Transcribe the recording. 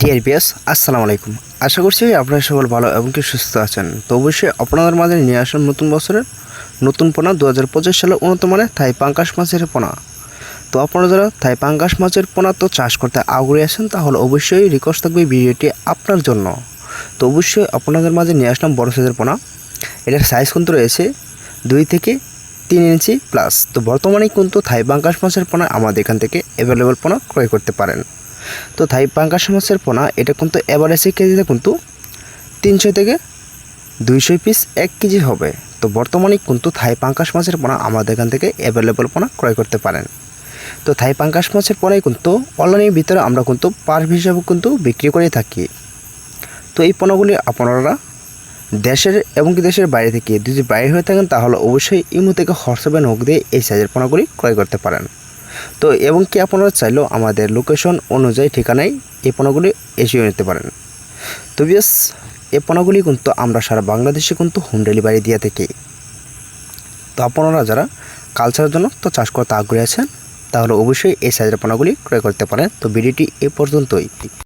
Deer বিয়াস আসসালামু আলাইকুম। আশা করছি আপনারা সকল ভালো এবং কি সুস্থ আছেন। তো অবশ্যই আপনাদের মাঝে নিয়ে আসেন নতুন বছরের নতুন পোনা দু হাজার পঁচিশ সালে উন্নত মানের থাই পাঙ্কাশ মাছের পোনা। তো আপনারা যারা থাই পাঙ্কাশ মাছের পোনা তো চাষ করতে আগ্রহী আছেন, তাহলে অবশ্যই রিকোয়েস্ট থাকবে ভিডিওটি আপনার জন্য। তো অবশ্যই আপনাদের মাঝে নিয়ে আসলাম বড় সাইজের পোনা। এটার সাইজ কিন্তু রয়েছে দুই থেকে তিন ইঞ্চি প্লাস তো বর্তমানে কিন্তু থাই পাঙ্কাশ মাছের পোনা আমাদের এখান থেকে অ্যাভেলেবল পোনা ক্রয় করতে পারেন। তো থাই পাঙ্কাশ মাছের পোনা, এটা কিন্তু এভারেজে কেজিতে কিন্তু তিনশো থেকে দুইশো পিস এক কেজি হবে। তো বর্তমানে কিন্তু থাই পাঙ্কাশ মাছের পোনা আমাদের এখান থেকে অ্যাভেলেবল পোনা ক্রয় করতে পারেন। তো থাই পাঙ্কাশ মাছের পোনাই কিন্তু অনলাইনের ভিতরে আমরা কিন্তু পার হিসাবে কিন্তু বিক্রি করে থাকি। তো এই পণ্যগুলি আপনারা দেশের এবং কি দেশের বাইরে থেকে যদি বাইরে হয়ে থাকেন, তাহলে অবশ্যই ইমো থেকে হোয়াটসঅ্যাপে নখ দিয়ে এই সাইজের পণ্যগুলি ক্রয় করতে পারেন। তো এবং কি আপনারা চাইলেও আমাদের লোকেশন অনুযায়ী ঠিকানায় এই পণ্যগুলি এসিয়ে নিতে পারেন। তো বিয়াস, এই পণ্যগুলি কিন্তু আমরা সারা বাংলাদেশে কিন্তু হোম ডেলিভারি দিয়ে থাকি। তো আপনারা যারা কালচারের জন্য তো চাষ করতে আগ্রহী আছেন, তাহলে অবশ্যই এই সাইজের পণ্যগুলি ক্রয় করতে পারেন। তো ভিডিওটি এ পর্যন্তই।